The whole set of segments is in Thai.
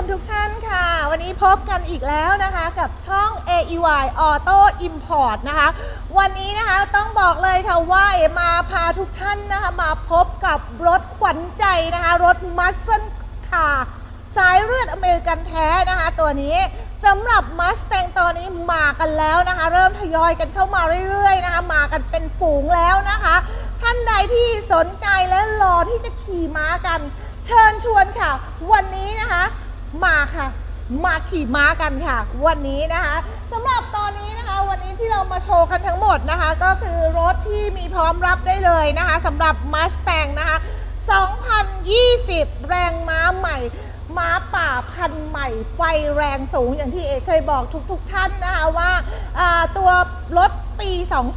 มทุกท่านค่ะ วันนี้พบกันอีกแล้วนะคะกับช่อง AEY Auto Import นะคะ วันนี้นะคะต้องบอกเลยค่ะว่าเอมาพาทุกท่านนะคะมาพบกับรถขวัญใจนะคะ รถมัส e นคาสายเลือดอเมริกันแท้นะคะ ตัวนี้สำหรับมัส a n งตอนนี้มากันแล้วนะคะ เริ่มทยอยกันเข้ามาเรื่อยๆนะคะ มากันเป็นฝูงแล้วนะคะ ท่านใดที่สนใจและรอที่จะขี่ม้ากัน เชิญชวนค่ะ วันนี้นะคะ มาค่ะ มาขี่ม้ากันค่ะ วันนี้นะคะสำหรับตอนนี้นะคะ วันนี้ที่เรามาโชว์กันทั้งหมดนะคะ ก็คือรถที่มีพร้อมรับได้เลยนะคะสำหรับ Mustang นะคะ 2020 แรงม้าใหม่ม้าป่าพันธุ์ใหม่ไฟแรงสูงอย่างที่เอเคยบอกทุกๆทท่านนะคะว่าาตัวรถปี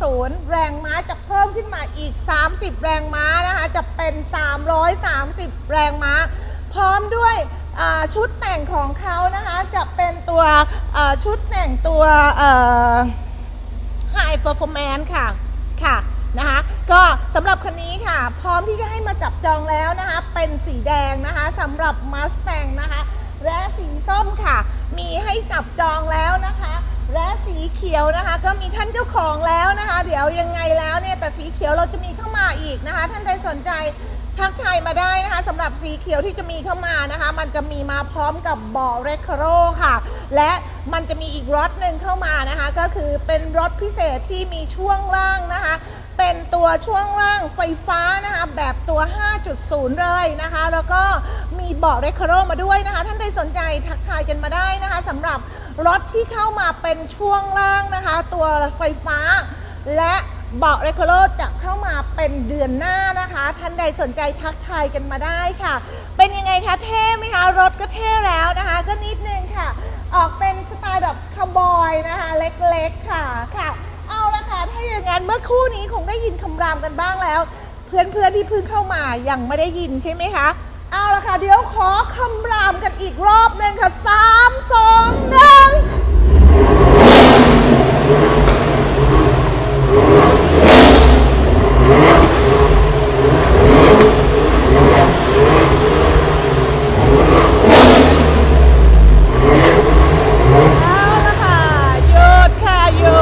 20 แรงม้าจะเพิ่มขึ้นมาอีก 30 แรงม้านะคะ จะเป็น 330 แรงม้า พร้อมด้วย ชุดแต่งของเขานะคะจะเป็นตัวชุดแต่งตัวเอ่อ High Performance ค่ะค่ะนะคะก็สำหรับคันนี้ค่ะ พร้อมที่จะให้มาจับจองแล้วนะคะ เป็นสีแดงนะคะสำหรับ Mustang นะคะ และสีส้มค่ะ มีให้จับจองแล้วนะคะ และสีเขียวนะคะ ก็มีท่านเจ้าของแล้วนะคะ เดี๋ยวยังไงแล้วเนี่ยแต่สีเขียวเราจะมีเข้ามาอีกนะคะ ท่านใดสนใจ ทักทายมาได้นะคะสำหรับสีเขียวที่จะมีเข้ามานะคะ มันจะมีมาพร้อมกับเบาะเรคโรค่ะ และมันจะมีอีกรถหนึ่งเข้ามานะคะ ก็คือเป็นรถพิเศษที่มีช่วงล่างนะคะ เป็นตัวช่วงล่างไฟฟ้านะคะ แบบตัว 5.0 เลยนะคะ แล้วก็มีเบาะเรคโรมาด้วยนะคะ ท่านใดสนใจทักทายกันมาได้นะคะสำหรับรถที่เข้ามาเป็นช่วงล่างนะคะ ตัวไฟฟ้าและ เบาะเรคโคโลจะเข้ามาเป็นเดือนหน้านะคะ ท่านใดสนใจทักทายกันมาได้ค่ะ เป็นยังไงคะเท่ไหมคะ รถก็เท่แล้วนะคะ ก็นิดนึงค่ะ ออกเป็นสไตล์แบบคาวบอยนะคะ เล็กๆค่ะค่ะ เอาละค่ะ ถ้าอย่างนั้นเมื่อคู่นี้คงได้ยินคำรามกันบ้างแล้ว เพื่อนๆที่เพิ่งเข้ามายังไม่ได้ยินใช่ไหมคะเอาละค่ะ เดี๋ยวขอคำรามกันอีกรอบหนึ่งค่ะสามสองหนึ่ง เอาละค่ะหยุดค่ะหยุ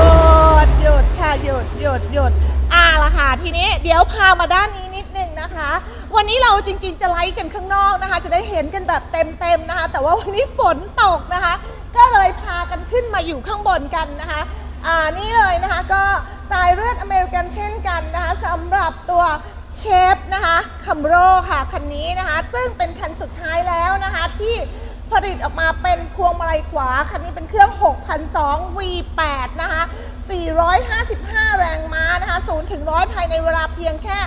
ดหยุดค่ะหยุดหยุดหยุดอ่า ละค่ะทีนี้เดี๋ยวพามาด้านนี้นิดนึงนะคะ วันนี้เราจริงๆจะไลฟ์กันข้างนอกนะคะ จะได้เห็นกันแบบเต็มๆนะคะ แต่ว่าวันนี้ฝนตกนะคะ ก็เลยพากันขึ้นมาอยู่ข้างบนกันนะคะอ่านี่เลยนะคะก็สายเลือดอเมริกันเช่นกันนะคะสำหรับตัวเชฟนะคะคัมโรค่ะคันนี้นะคะซึ่งเป็นคันสุดท้ายแล้วนะคะที่ผลิตออกมาเป็นพวงมาลัยขวา คันนี้เป็นเครื่อง 6,002 V8 นะคะ 455 แรงม้านะคะ0ถึง100 ภายในเวลาเพียงแค่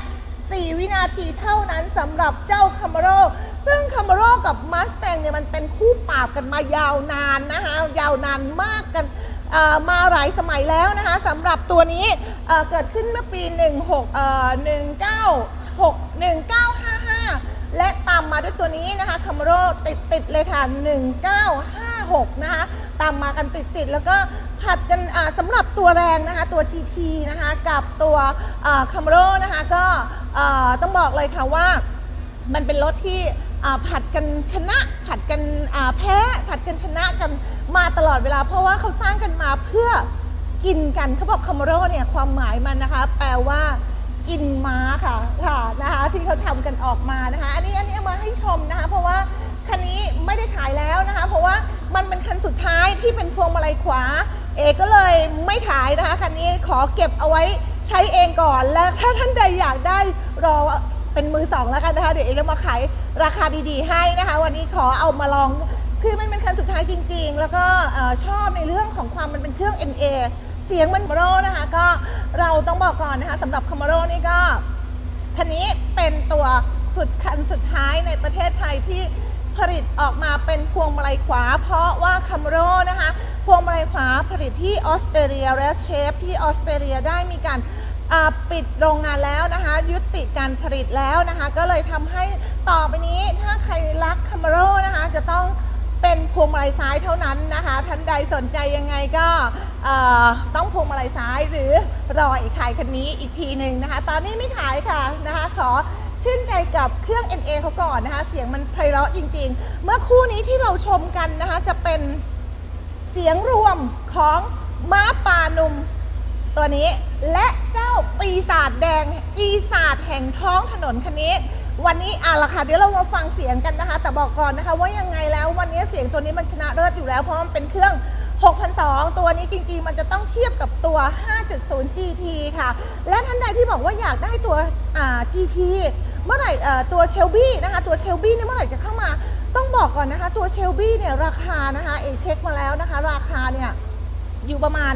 4 วินาทีเท่านั้นสำหรับเจ้า Camaro ซึ่ง Camaro กับ Mustang เนี่ยมันเป็นคู่ปราบกันมายาวนานนะคะยาวนานมากกันมาหลายสมัยแล้วนะคะสำหรับตัวนี้เเกิดขึ้นเมื่อปี 161961955 และตามมาด้วยตัวนี้นะคะคาร์โรติดติดๆเลยค่ะ 1956 นะคะตามมากันติดติดๆแล้วก็ ผัดกันสำหรับตัวแรงนะคะตัว GT นะคะกับตัวคาร์โรนะคะก็ต้องบอกเลยค่ะว่ามันเป็นรถที่ผัดกันชนะ ผัดกันแพ้ ผัดกันชนะกันมาตลอดเวลา เพราะว่าเขาสร้างกันมาเพื่อกินกันเขาบอกคาร์โรเนี่ยความหมายมันนะคะแปลว่ากินม้าค่ะค่ะนะคะที่เขาทำกันออกมานะคะอันนี้อันนี้มาให้ชมนะคะเพราะว่าคันนี้ไม่ได้ขายแล้วนะคะเพราะว่ามันเป็นคันสุดท้ายที่เป็นพวงมาลัยขวา เอก็เลยไม่ขายนะคะคันนี้ขอเก็บเอาไว้ใช้เองก่อน และถ้าท่านใดอยากได้รอเป็นมือสองแล้วกันนะคะเดี๋ยวเอจะมาขายราคาดีๆ ให้นะคะ วันนี้ขอเอามาลองคือมันเป็นคันสุดท้ายจริง ๆ แล้วก็ชอบในเรื่องของความมันเป็นเครื่อง NA เสียงมันคาโรนะคะก็เราต้องบอกก่อนนะคะสำหรับคาโรนี่ก็คันนี้เป็นตัวสุดคันสุดท้ายในประเทศไทยที่ผลิตออกมาเป็นพวงมาลัยขวา เพราะว่าคัมโรนะคะ พวงมาลัยขวาผลิตที่ออสเตรเลียและเชฟที่ออสเตรเลียได้มีการปิดโรงงานแล้วนะคะยุติการผลิตแล้วนะคะก็เลยทำให้ต่อไปนี้ถ้าใครรักคัมโรนะคะจะต้องเป็นพวงมาลัยซ้ายเท่านั้นนะคะท่านใดสนใจยังไงก็ต้องพวงมาลัยซ้ายหรือรออีกขายคันนี้อีกทีหนึ่งนะคะ ตอนนี้ไม่ขายค่ะนะคะ ขอชื่นใจกับเครื่อง NA เขาก่อนนะคะ เสียงมันไพเราะจริง ๆ เมื่อคู่นี้ที่เราชมกันนะคะจะเป็น เสียงรวมของม้าป่าหนุ่มตัวนี้และเจ้าปีศาจแดงปีศาจแห่งท้องถนนคันนี้ วันนี้อะละค่ะเดี๋ยวเรามาฟังเสียงกันนะคะ แต่บอกก่อนนะคะ ว่ายังไงแล้ววันนี้เสียงตัวนี้มันชนะเลิศอยู่แล้วเพราะมันเป็นเครื่อง6,200ตัวนี้จริงๆ มันจะต้องเทียบกับตัว 5.0 GT ค่ะ และท่านใดที่บอกว่าอยากได้ตัว GT เมื่อไหร่ตัวเชลบี้นะคะ ตัวเชลบี้เนี่ยเมื่อไหร่จะเข้ามา ต้องบอกก่อนนะคะ ตัวเชลบี้เนี่ยราคานะคะ เอเช็คมาแล้วนะคะ ราคาเนี่ยอยู่ประมาณ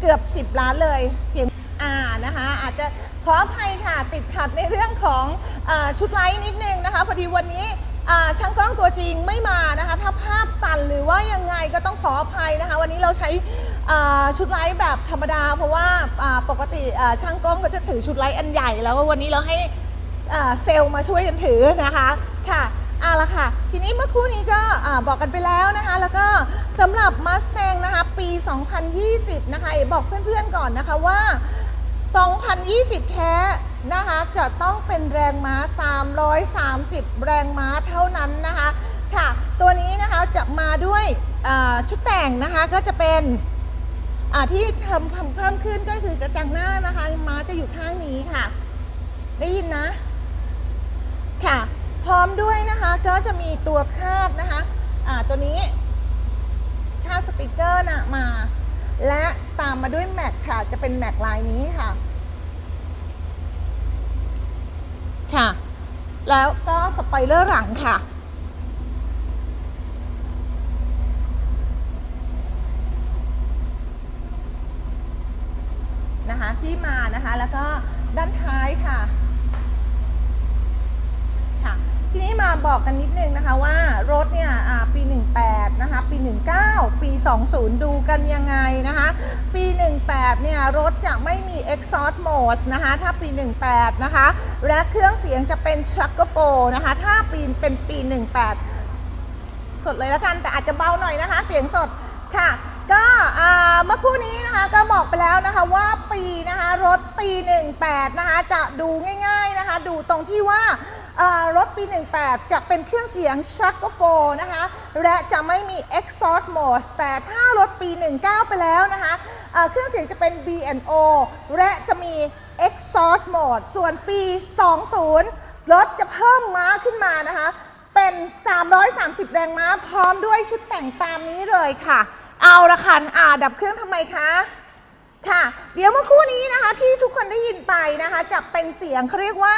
เกือบ 10 ล้านเลยเสียงอ่านะคะ อาจจะขออภัยค่ะ ติดขัดในเรื่องของอชุดไลท์นิดนึงนะคะ พอดีวันนี้ช่างกล้องตัวจริงไม่มานะคะ ถ้าภาพสั่นหรือว่ายังไงก็ต้องขออภัยนะคะ วันนี้เราใช้ชุดไลท์แบบธรรมดา เพราะว่าปกติช่างกล้องก็จะถือชุดไลท์อันใหญ่ แล้ววันนี้เราให้เซลล์มาช่วยกันถือนะคะค่ะ เอาละค่ะ ทีนี้เมื่อคู่นี้ก็บอกกันไปแล้วนะคะ แล้วก็สำหรับ Mustang นะคะ ปี 2020 นะคะบอกเพื่อนๆก่อนนะคะว่า 2020 แท้นะคะจะต้องเป็นแรงม้า 330 แรงม้าเท่านั้นนะคะ ค่ะ ตัวนี้นะคะจะมาด้วยชุดแต่งนะคะก็จะเป็นที่ทำเพิ่มขึ้นก็คือกระจังหน้านะคะ ม้าจะอยู่ข้างนี้ค่ะ ได้ยินนะ อมด้วยนะคะก็จะมีตัวคาดนะคะอ่าตัวนี้ค่าสติกเกอร์นะมา และตามมาด้วยแม็กค่ะ จะเป็นแม็กลายนี้ค่ะ ค่ะ แล้วก็สไปเลอร์หลังค่ะนะคะที่มานะคะแล้วก็ด้านท้ายค่ะ ทีนี้มาบอกกันนิดนึงนะคะว่ารถเนี่ยอ่าปี 18 นะคะ ปี 19 ปี 20 ดูกันยังไงนะคะ ปี 18 เนี่ยรถจะไม่มี exhaust mode นะคะ ถ้าปี 18 นะคะ และเครื่องเสียงจะเป็น trucker p o นะคะ ถ้าปีเป็นปี 18 สดเลยแล้วกัน แต่อาจจะเบาหน่อยนะคะ เสียงสดค่ะ ก็เมื่อคู่นี้นะคะก็บอกไปแล้วนะคะว่าปีนะคะรถปี 18 นะคะจะดูง่าย ๆนะคะ ดูตรงที่ว่า รถปี 18 จะเป็นเครื่องเสียง t r u c k e r นะคะ และจะไม่มี exhaust mode แต่ถ้ารถปี 19 ไปแล้วนะคะเครื่องเสียงจะเป็น B&O และจะมี exhaust mode ส่วนปี 20 รถจะเพิ่มม้าขึ้นมานะคะ เป็น 330 แรงม้า พร้อมด้วยชุดแต่งตามนี้เลยค่ะ เอาละค่ะอ่าดับเครื่องทำไมคะค่ะ เดี๋ยวเมื่อคู่นี้นะคะที่ทุกคนได้ยินไปนะคะจะเป็นเสียงเขาเรียกว่า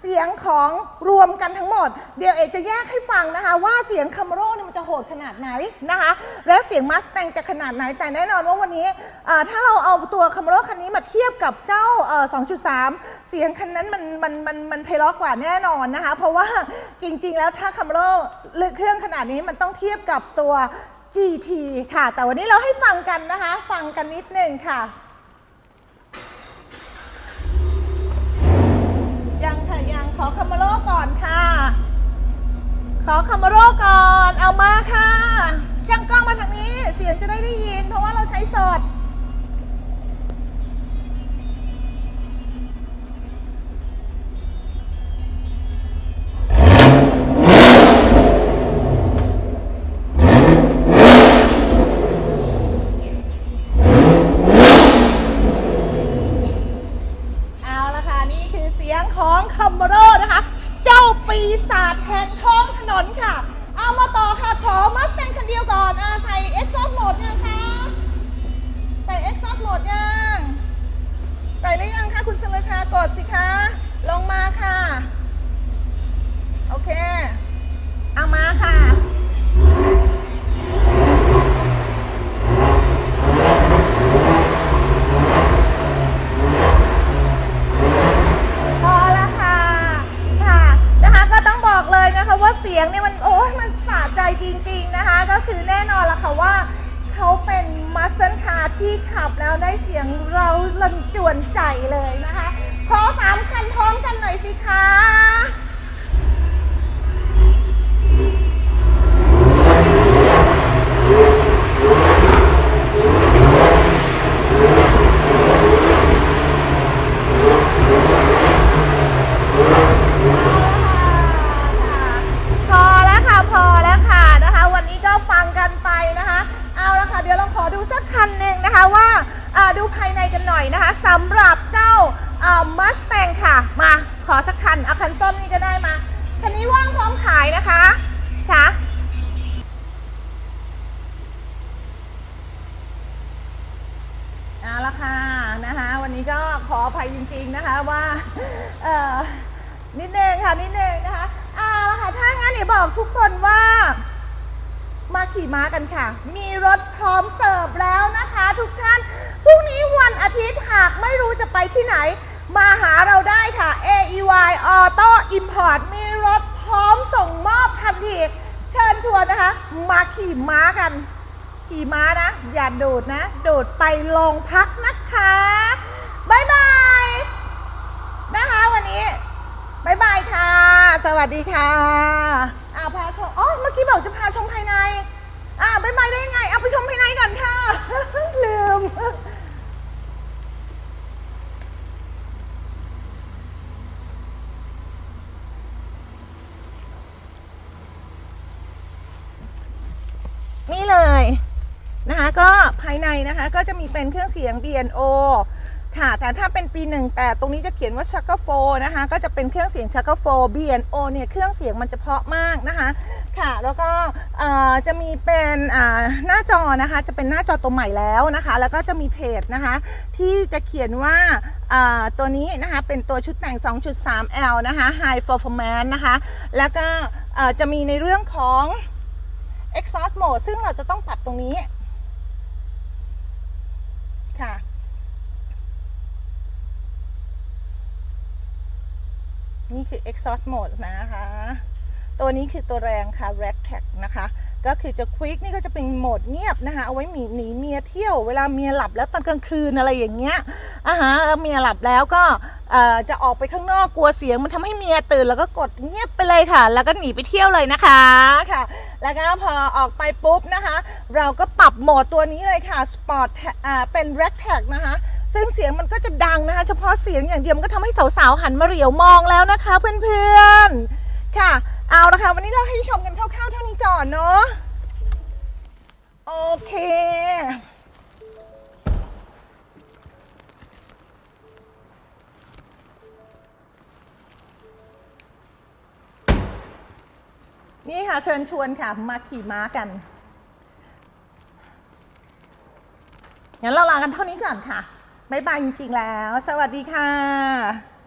เสียงของรวมกันทั้งหมด เดี๋ยวเอกจะแยกให้ฟังนะคะ ว่าเสียงคาร์โร่เนี่ยมันจะโหดขนาดไหนนะคะ แล้วเสียงมัสแตงจะขนาดไหน แต่แน่นอนว่าวันนี้ถ้าเราเอาตัวคาร์โร่คันนี้มาเทียบกับเจ้า 2.3 เสียงคันนั้นมันมันมันมันไพเราะกว่าแน่นอนนะคะ เพราะว่าจริง ๆ แล้วถ้าคาร์โร่เครื่องขนาดนี้มันต้องเทียบกับตัว GT ค่ะ แต่วันนี้เราให้ฟังกันนะคะ ฟังกันนิดนึงค่ะ ขอคามาโร่ก่อนค่ะ ขอคามาโร่ก่อน เอามาค่ะ ช่างกล้องมาทางนี้ เสียงจะได้ได้ยิน เพราะว่าเราใช้สด กดสิคะ ลงมาค่ะ โอเค เอามาค่ะ พอแล้วค่ะ ค่ะ นะคะก็ต้องบอกเลยนะคะว่าเสียงเนี่ยมันโอ้ยมันสะใจจริง ๆนะคะ ก็คือแน่นอนละค่ะว่าเขาเป็นมัสเซนคาร์ที่ขับแล้วได้เสียงเราลันจวนใจเลยนะคะ ขอสามคันพร้อมกันหน่อยสิคะ สักคันเอาคันส้มนี่ก็ได้มา คันนี้ว่างพร้อมขายนะคะค่ะเอาละค่ะ นี้ก็ขออภัยจริง ๆนะคะว่าเออนิดนึงค่ะนิดนึงนะคะเอาละค่ะถ้างั้นเดี๋ยบอกทุกคนว่ามาขี่ม้ากันค่ะ มีรถพร้อมเสิร์ฟแล้วนะคะ ทุกท่านพรุ่งนี้วันอาทิตย์หากไม่รู้จะไปที่ไหน มาหาเราได้ค่ะ AEY Auto Import มีรถพร้อมส่งมอบทันทีเชิญชวนนะคะ มาขี่ม้ากัน ขี่ม้านะ อย่าโดดนะ โดดไปโรงพักนะคะ บายบายนะคะวันนี้บายบายค่ะ สวัสดีค่ะอ้าวพาชมอ๋อเมื่อกี้บอกจะพาชมภายในอ่าบายบายได้ไง เอาไปชมภายในก่อนค่ะ ลืมนี่เลยนะคะก็ภายในนะคะก็จะมีเป็นเครื่องเสียง B&O ค่ะแต่ถ้าเป็นปี 18 ตรงนี้จะเขียนว่า c h a c k e r 4นะคะก็จะเป็นเครื่องเสียง c h a c k e r 4 B&O เนี่ยเครื่องเสียงมันจะเพาะมากนะคะค่ะแล้วก็จะมีเป็นหน้าจอนะคะจะเป็นหน้าจอตัวใหม่แล้วนะคะ แล้วก็จะมีเพจนะคะที่จะเขียนว่าตัวนี้นะคะเป็นตัวชุดแต่ง 2.3L นะคะ High Performance นะคะแล้วก็จะมีในเรื่องของ exhaust mode ซึ่งเราจะต้องปรับตรงนี้ค่ะ นี่คือ exhaust mode นะคะ ตัวนี้คือตัวแรงค่ะ rack tag นะคะ ก็คือจะ quick นี่ก็จะเป็นโหมดเงียบนะคะ เอาไว้หนีหนีเมียเที่ยว เวลาเมียหลับแล้วตอนกลางคืนอะไรอย่างเงี้ยอ่าฮะแล้วเมียหลับแล้วก็จะออกไปข้างนอกกลัวเสียงมันทำให้เมียตื่นแล้วก็กดเงียบไปเลยค่ะ แล้วก็หนีไปเที่ยวเลยนะคะค่ะ แล้วก็พอออกไปปุ๊บนะคะ เราก็ปรับโหมดตัวนี้เลยค่ะ sport เป็น r a c tag นะคะ ซึ่งเสียงมันก็จะดังนะคะ เฉพาะเสียงอย่างเดียวมันก็ทำให้สาวๆหันมาเหลียวมองแล้วนะคะเพื่อนๆ ค่ะ เอาละค่ะวันนี้เราให้ชมกันคร่าวๆเท่านี้ก่อนเนาะ โอเคนี่ค่ะเชิญชวนค่ะมาขี่ม้ากันงั้นเราลากันเท่านี้ก่อนค่ะ บ๊ายบายจริงๆแล้ว สวัสดีค่ะ